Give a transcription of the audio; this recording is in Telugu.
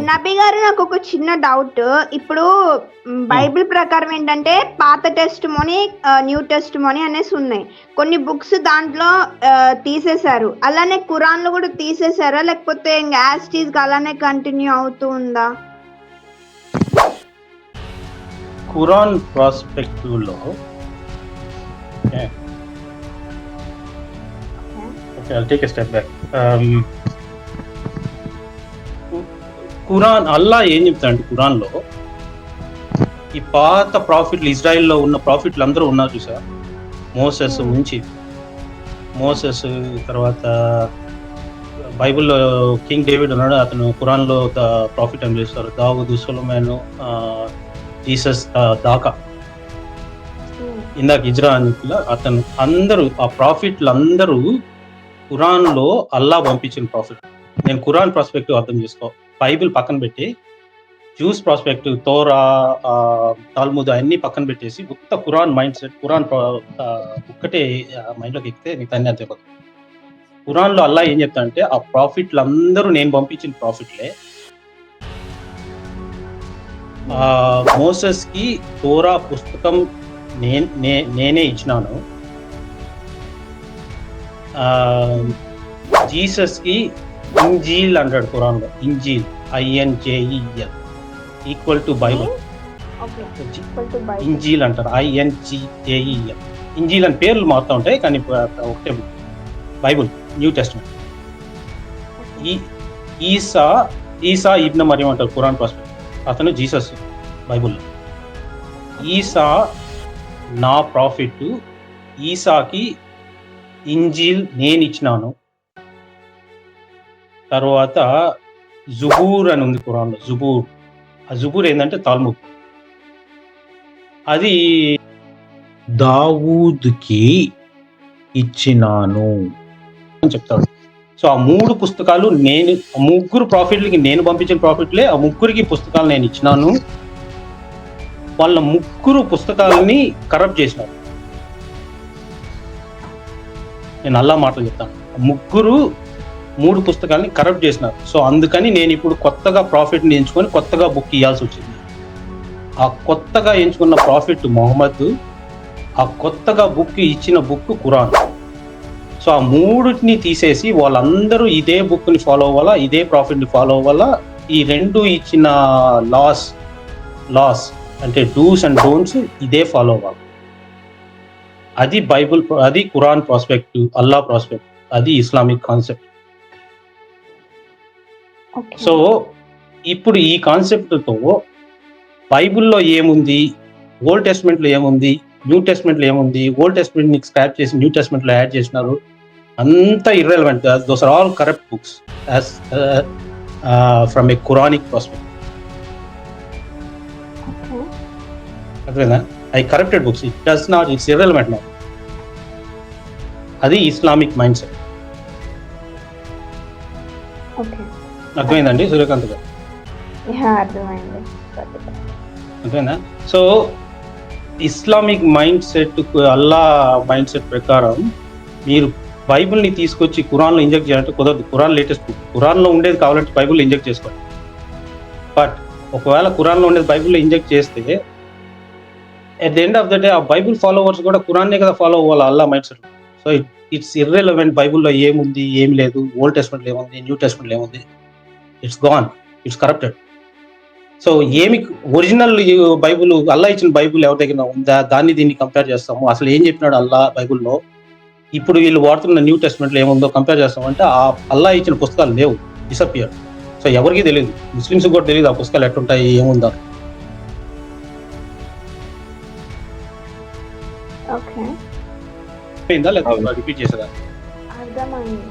నబీ గారు నాకు ఒక చిన్న డౌట్ ఇప్పుడు బైబిల్ ప్రకారం ఏంటంటే పాత testament new testament అనేసి ఉన్నాయి. కొన్ని బుక్స్ దాంట్లో తీసేశారు. అలానే ఖురాన్లో కూడా తీసేశారా? లేకపోతే ఇంకా యాజ్ టీజ్ అలానే కంటిన్యూ అవుతూ ఉందా? Quran ప్రాస్పెక్టివ్లో okay. Step back Quran Allah ఏం చెప్తాడంటే ఖురాన్లో ఈ పాత ప్రాఫిట్లు ఇజ్రాయెల్లో ఉన్న ప్రాఫిట్లు అందరూ ఉన్నారు చూసా మోసెస్ నుంచి మోసెస్ తర్వాత బైబిల్లో కింగ్ డేవిడ్ ఉన్నాడు అతను కురాన్లో ఒక ప్రాఫిట్ అని చేస్తారు? దావుదు సులమాను జీసస్ దాకా. ఇందాక ఇజ్రా అని చెప్పిన అతను అందరూ ఆ ప్రాఫిట్లు అందరూ కురాన్లో అల్లా పంపించిన ప్రాఫిట్. నేను కురాన్ ప్రాస్పెక్టివ్ అర్థం చేసుకో బైబిల్ పక్కన పెట్టి జ్యూస్ ప్రాస్పెక్టివ్ తోరా తాల్ముద్ అన్ని పక్కన పెట్టేసి ఉత్త కురాన్ మైండ్ సెట్ కురాన్ ఒక్కటే మైండ్లోకి ఎక్కితే నీకు అన్ని అంతే కురాన్లో అల్లా ఏం చెప్తానంటే ఆ ప్రాఫిట్లు అందరూ నేను పంపించిన ప్రాఫిట్లే. మోసస్కి తోరా పుస్తకం నేను నే- నేనే ఇచ్చినాను. జీసస్కి జీసస్కి ఇంజీల్ అంటాడు కురాన్లో ఇంజీల్ ఐఎన్జేఈఎల్ ఈక్వల్ టు బైబుల్ ఇంజీల్ అంటారు ఐఎన్జిఏఈఎల్ ఇంజీల్ అని పేర్లు మారుతూ ఉంటాయి కానీ ఒకటే బైబుల్ న్యూ టెస్ట్మెంట్. ఈ ఈసా ఈసా ఇబ్న మరియం అంటారు ఖురాన్ ప్రాస్పెక్ట్. అతను జీసస్ బైబుల్లో. ఈసా నా ప్రాఫిట్ ఈసాకి ఇంజీల్ నేను ఇచ్చినాను తర్వాత జుబూర్ అని ఉంది కురాన్లో జుబూర్. ఆ జుబూర్ ఏంటంటే తాల్ముద్ అది దావూద్కి ఇచ్చినాను అని చెప్తాడు సో ఆ మూడు పుస్తకాలు నేను ముగ్గురు ప్రాఫిట్లకి నేను పంపించిన ప్రాఫిట్లే ఆ ముగ్గురికి పుస్తకాలు నేను ఇచ్చినాను. వాళ్ళ ముగ్గురు పుస్తకాలని కరప్ట్ చేసినారు. నేను అల్లా మాటలు చెప్తాను. ముగ్గురు మూడు పుస్తకాలని కరప్ట్ చేసినారు. సో అందుకని నేను ఇప్పుడు కొత్తగా ప్రాఫిట్ని ఎంచుకొని కొత్తగా బుక్ ఇవ్వాల్సి వచ్చింది. ఆ కొత్తగా ఎంచుకున్న ప్రాఫిట్ మొహమ్మద్ ఆ కొత్తగా బుక్ ఇచ్చిన బుక్ ఖురాన్. సో ఆ మూడుని తీసేసి వాళ్ళందరూ ఇదే బుక్ని ఫాలో అవ్వాలా ఇదే ప్రాఫిట్ని ఫాలో అవ్వాలా? ఈ రెండు ఇచ్చిన లాస్ లాస్ అంటే డూస్ అండ్ డోన్స్ ఇదే ఫాలో అవ్వాలి. అది బైబుల్ అది ఖురాన్ ప్రాస్పెక్ట్ అల్లా ప్రాస్పెక్ట్ అది ఇస్లామిక్ కాన్సెప్ట్ సో ఇప్పుడు ఈ కాన్సెప్ట్తో బైబిల్లో ఏముంది? ఓల్డ్ టెస్ట్మెంట్లో ఏముంది? న్యూ టెస్ట్మెంట్లో ఏముంది? ఓల్డ్ టెస్ట్మెంట్ని స్క్రాప్ చేసి న్యూ టెస్ట్మెంట్లో యాడ్ చేసినారు? అంతా irrelevant those are all correct books as from a Quranic prospect అర్థమైందా? I corrected books it does not it's irrelevant నా అది ఇస్లామిక్ మైండ్ సెట్ అర్థమైందండి సూర్యకాంత్ గారు? అర్థమైంది. అంతేనా so Islamic mindset Allah mindset ప్రకారం మీరు బైబిల్ని తీసుకొచ్చి ఖురాన్లో ఇంజెక్ట్ చేయాలంటే కుదరదు. Quran latest book. ఖురాన్లో ఉండేది కావాలంటే బైబిల్లో ఇంజెక్ట్ చేసుకోండి బట్ ఒకవేళ ఖురాన్లో ఉండేది బైబిల్లో ఇంజెక్ట్ చేస్తే at the end of the day ఆ బైబిల్ ఫాలోవర్స్ కూడా ఖురాన్నే కదా ఫాలో అవ్వాలి Allah mindset. So it's irrelevant బైబిల్లో ఏముంది ఏం లేదు. ఓల్డ్ టెస్ట్మెంట్లో ఏముంది న్యూ టెస్ట్మెంట్లో ఏముంది? It's gone it's corrupted. So ఏమి ఒరిజినల్ బైబుల్ అల్లా ఇచ్చిన బైబుల్ ఎవరి దగ్గర ఉందా దాన్ని దీన్ని కంపేర్ చేస్తాము. అసలు ఏం చెప్పినాడు అల్లా బైబుల్లో? ఇప్పుడు వీళ్ళు వాడుతున్న న్యూ టెస్ట్మెంట్లో ఏముందో కంపేర్ చేస్తామంటే ఆ అల్లా ఇచ్చిన పుస్తకాలు లేవు డిసపియర్ సో ఎవరికి తెలియదు ముస్లిమ్స్ కూడా తెలియదు ఆ పుస్తకాలు ఎట్లుంటాయి ఏముందా ఓకే. లేదా? రిపీట్ చేసేదా? అర్థమైంది.